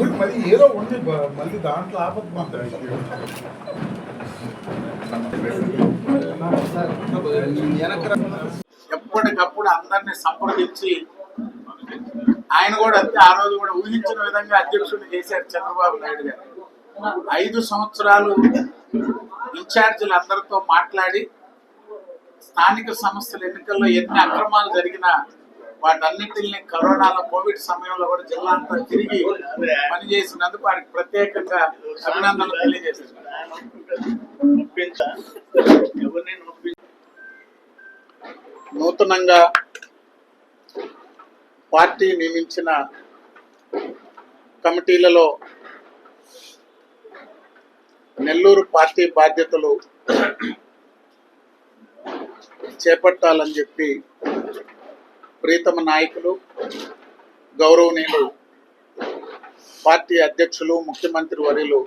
Sir మరి ఏదో ఉంది మళ్ళీ దాంట్లో ఆపద మాత్రం ఎప్పటికప్పుడు అందరినీ సంప్రదించి ఆయన కూడా అంతే ఆ రోజు కూడా ఊహించిన విధంగా అధ్యక్షుడు చేశారు చంద్రబాబు నాయుడు గారు. ఐదు సంవత్సరాలు ఇన్ఛార్జీలు అందరితో మాట్లాడి స్థానిక సంస్థల ఎన్నికల్లో ఎన్ని అక్రమాలు జరిగినా వాటన్నిటిని కరోనాలో కోవిడ్ సమయంలో కూడా జిల్లా అంతా తిరిగి పనిచేసినందుకు వారికి ప్రత్యేకంగా అభినందనలు తెలియజేస్తున్నారు నూతనంగా పార్టీ నియమించిన కమిటీలలో నెల్లూరు పార్టీ బాధ్యతలు చేపట్టాలని చెప్పి ప్రీతమ నాయకులు గౌరవనీయులు పార్టీ అధ్యక్షులు ముఖ్యమంత్రి వర్యులు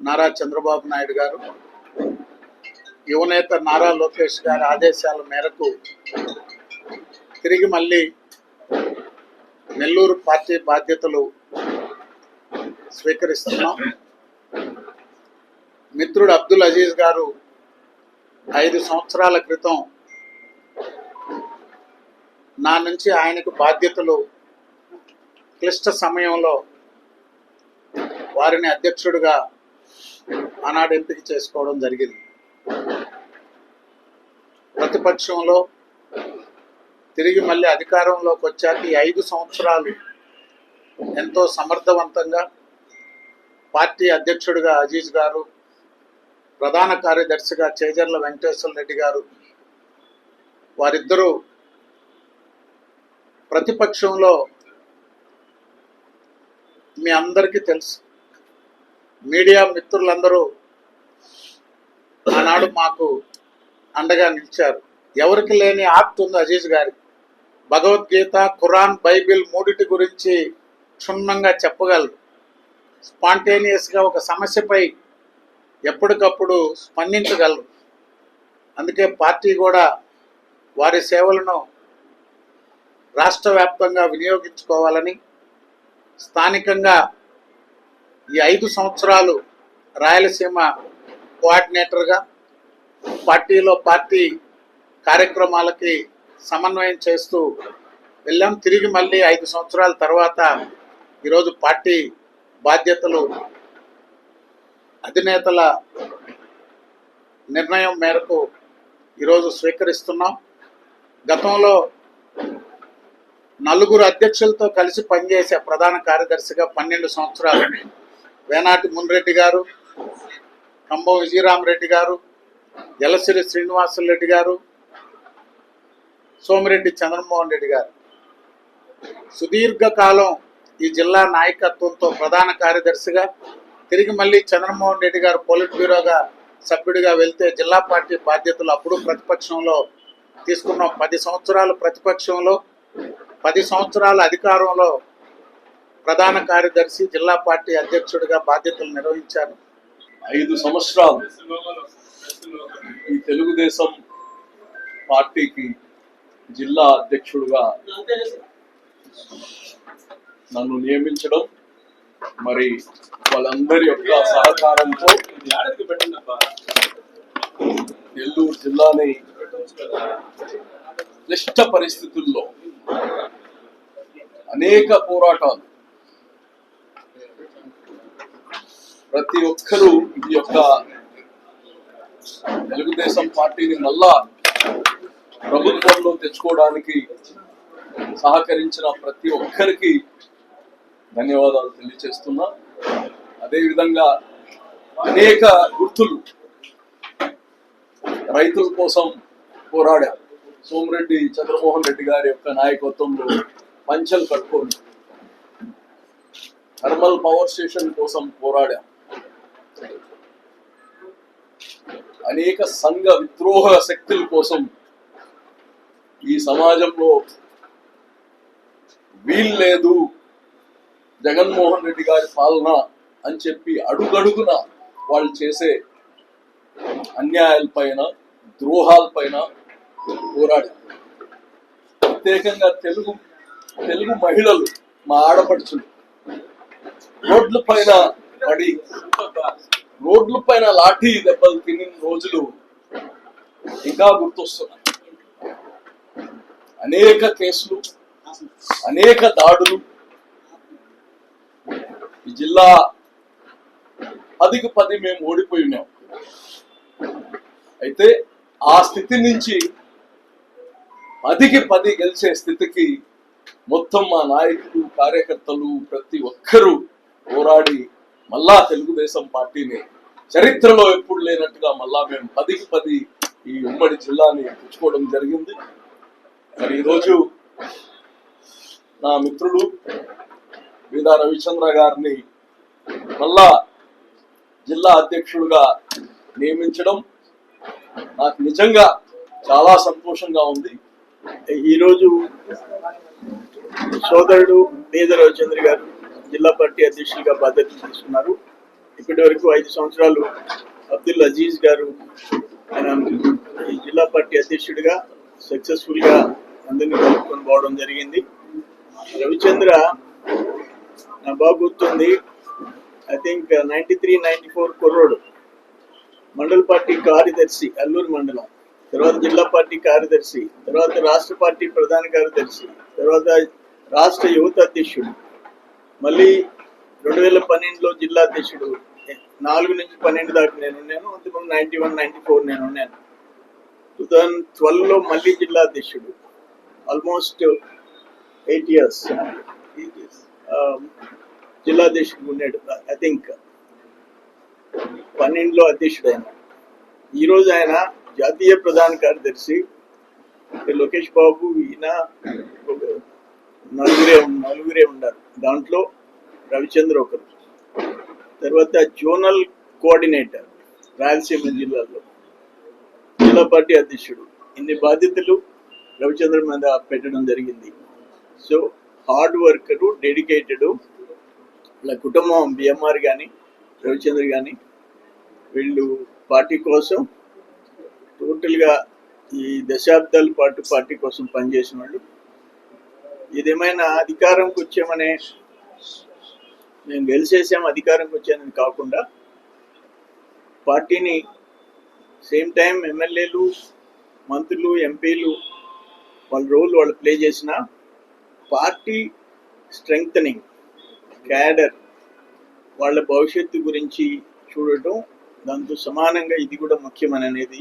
నారా చంద్రబాబు నాయుడు గారు యువనేత నారా లోకేష్ గారి ఆదేశాల మేరకు తిరిగి మళ్ళీ నెల్లూరు పార్టీ బాధ్యతలు స్వీకరిస్తున్నాం. మిత్రుడు అబ్దుల్ అజీజ్ గారు ఐదు సంవత్సరాల క్రితం నా నుంచి ఆయనకు బాధ్యతలు క్లిష్ట సమయంలో వారిని అధ్యక్షుడిగా ఆనాడు ఎంపిక చేసుకోవడం జరిగింది. ప్రతిపక్షంలో తిరిగి మళ్ళీ అధికారంలోకి వచ్చాక ఈ ఐదు సంవత్సరాలు ఎంతో సమర్థవంతంగా పార్టీ అధ్యక్షుడిగా అజీజ్ గారు ప్రధాన కార్యదర్శిగా చేజర్ల వెంకటేశ్వర రెడ్డి గారు వారిద్దరూ ప్రతిపక్షంలో మీ అందరికీ తెలుసు. మీడియా మిత్రులందరూ ఆనాడు మాకు అండగా నిలిచారు. ఎవరికి లేని ఆప్ట్ ఉంది అజీజ్ గారి. భగవద్గీత ఖురాన్ బైబిల్ మూడిటి గురించి క్షుణ్ణంగా చెప్పగలరు. స్పాంటేనియస్గా ఒక సమస్యపై ఎప్పటికప్పుడు స్పందించగలరు. అందుకే పార్టీ కూడా వారి సేవలను రాష్ట్ర వ్యాప్తంగా వినియోగించుకోవాలని స్థానికంగా ఈ ఐదు సంవత్సరాలు రాయలసీమ కోఆర్డినేటర్గా పార్టీలో పార్టీ కార్యక్రమాలకి సమన్వయం చేస్తూ వెళ్ళాం. తిరిగి మళ్ళీ ఐదు సంవత్సరాల తర్వాత ఈరోజు పార్టీ బాధ్యతలు అధినేతల నిర్ణయం మేరకు ఈరోజు స్వీకరిస్తున్నాం. గతంలో నలుగురు అధ్యక్షులతో కలిసి పనిచేసే ప్రధాన కార్యదర్శిగా పన్నెండు సంవత్సరాలు వేనాటి మున్రెడ్డి గారు కంభం విజయరామరెడ్డి గారు ఎలసిరి శ్రీనివాసులరెడ్డి గారు సోమిరెడ్డి చంద్రమోహన్ రెడ్డి గారు. సుదీర్ఘకాలం ఈ జిల్లా నాయకత్వంతో ప్రధాన కార్యదర్శిగా తిరిగి మళ్ళీ చంద్రమోహన్ రెడ్డి గారు పోలిట్ బ్యూరోగా సభ్యుడిగా వెళ్తే జిల్లా పార్టీ బాధ్యతలు అప్పుడు ప్రతిపక్షంలో తీసుకున్నాం. పది సంవత్సరాలు ప్రతిపక్షంలో పది సంవత్సరాల అధికారంలో ప్రధాన కార్యదర్శి జిల్లా పార్టీ అధ్యక్షుడిగా బాధ్యతలు నిర్వహించారు. ఐదు సంవత్సరాలు ఈ తెలుగుదేశం పార్టీకి జిల్లా అధ్యక్షుడుగా నన్ను నియమించడం మరి వాళ్ళందరి యొక్క సహకారంతో నెల్లూరు జిల్లాని క్లిష్ట పరిస్థితుల్లో అనేక పోరాటాలు. ప్రతి ఒక్కరూ ఈ యొక్క తెలుగుదేశం పార్టీని మళ్ళా ప్రభుత్వంలో తెచ్చుకోవడానికి సహకరించిన ప్రతి ఒక్కరికి ధన్యవాదాలు తెలియజేస్తున్నా. అదేవిధంగా అనేక గుర్తులు రైతుల కోసం పోరాడారు. సోమిరెడ్డి చంద్రమోహన్ రెడ్డి గారి యొక్క నాయకత్వంలో పంచలు కట్టుకొని థర్మల్ పవర్ స్టేషన్ కోసం పోరాడా. అనేక సంఘ విద్రోహ శక్తుల కోసం ఈ సమాజంలో వీల్లేదు జగన్మోహన్ రెడ్డి గారి పాలన అని చెప్పి అడుగడుగున వాళ్ళు చేసే అన్యాయాలపైన ద్రోహాలపైన పోరాడి. ప్రత్యేకంగా తెలుగు తెలుగు మహిళలు మా ఆడపడుచులు. రోడ్ల పైన పడి రోడ్ల పైన లాఠీ దెబ్బలు తిని రోజులు ఇంకా గుర్తొస్తున్నాయి. అనేక కేసులు అనేక దాడులు. ఈ జిల్లా పదికి పది మేము ఓడిపోయినాం అయితే ఆ స్థితి నుంచి పదికి పది గెలిచే స్థితికి మొత్తం మా నాయకులు కార్యకర్తలు ప్రతి ఒక్కరూ పోరాడి మళ్ళా తెలుగుదేశం పార్టీని చరిత్రలో ఎప్పుడు లేనట్టుగా మళ్ళా మేము పదికి పది ఈ ఉమ్మడి జిల్లాని పుచ్చుకోవడం జరిగింది. మరి ఈరోజు నా మిత్రుడు వీదా రవిచంద్ర గారిని మళ్ళా జిల్లా అధ్యక్షుడుగా నియమించడం నాకు నిజంగా చాలా సంతోషంగా ఉంది. ఈరోజు సోదరుడు పేద రవిచంద్ర గారు జిల్లా పార్టీ అధ్యక్షులుగా బాధ్యతలు తీసుకున్నారు. ఇప్పటి వరకు ఐదు సంవత్సరాలు అబ్దుల్ అజీజ్ గారు ఆయన ఈ జిల్లా పార్టీ అధ్యక్షుడిగా సక్సెస్ఫుల్గా అందరినీ కలుపుకొని పోవడం జరిగింది. రవిచంద్ర నా బాగా గుర్తుంది. I think ninety three ninety four కుర్రోడు మండల పార్టీ కార్యదర్శి అల్లూరు మండలం. తర్వాత జిల్లా పార్టీ కార్యదర్శి తర్వాత రాష్ట్ర పార్టీ ప్రధాన కార్యదర్శి తర్వాత రాష్ట్ర యువత అధ్యక్షుడు మళ్ళీ రెండు వేల పన్నెండులో జిల్లా అధ్యక్షుడు నాలుగు నుంచి పన్నెండు దాకా నేను ఉన్నాను అంతకుముందు నైన్టీ వన్ నైన్టీ ఫోర్ నేను ఉన్నాను. టూ థౌజండ్ ట్వెల్వ్లో మళ్ళీ జిల్లా అధ్యక్షుడు. Almost eight years. జిల్లా అధ్యక్షుడు ఉన్నాడు ఐ థింక్. పన్నెండులో అధ్యక్షుడు ఆయన ఈరోజు ఆయన జాతీయ ప్రధాన కార్యదర్శి లోకేష్ బాబు ఈయన ఒక నలుగురే నలుగురే ఉన్నారు. దాంట్లో రవిచంద్ర ఒకరు. తర్వాత జోనల్ కోఆర్డినేటర్ రాయలసీమ జిల్లాలో. జిల్లా పార్టీ అధ్యక్షుడు. ఇన్ని బాధ్యతలు రవిచంద్ర మీద పెట్టడం జరిగింది. సో హార్డ్ వర్కరు డెడికేటెడ్ వాళ్ళ కుటుంబం బిఎంఆర్ కానీ రవిచంద్ర కానీ వీళ్ళు పార్టీ కోసం టోటల్గా ఈ దశాబ్దాల పాటు పార్టీ కోసం పనిచేసిన వాళ్ళు. ఏదేమైనా అధికారంకి వచ్చామనే మేము గెలిచేసాం అధికారంకి వచ్చానని కాకుండా పార్టీని సేమ్ టైం ఎమ్మెల్యేలు మంత్రులు ఎంపీలు వాళ్ళ రోల్ వాళ్ళు ప్లే చేసిన పార్టీ స్ట్రెంగ్తనింగ్ క్యాడర్ వాళ్ళ భవిష్యత్తు గురించి చూడటం దాంతో సమానంగా ఇది కూడా ముఖ్యమని అనేది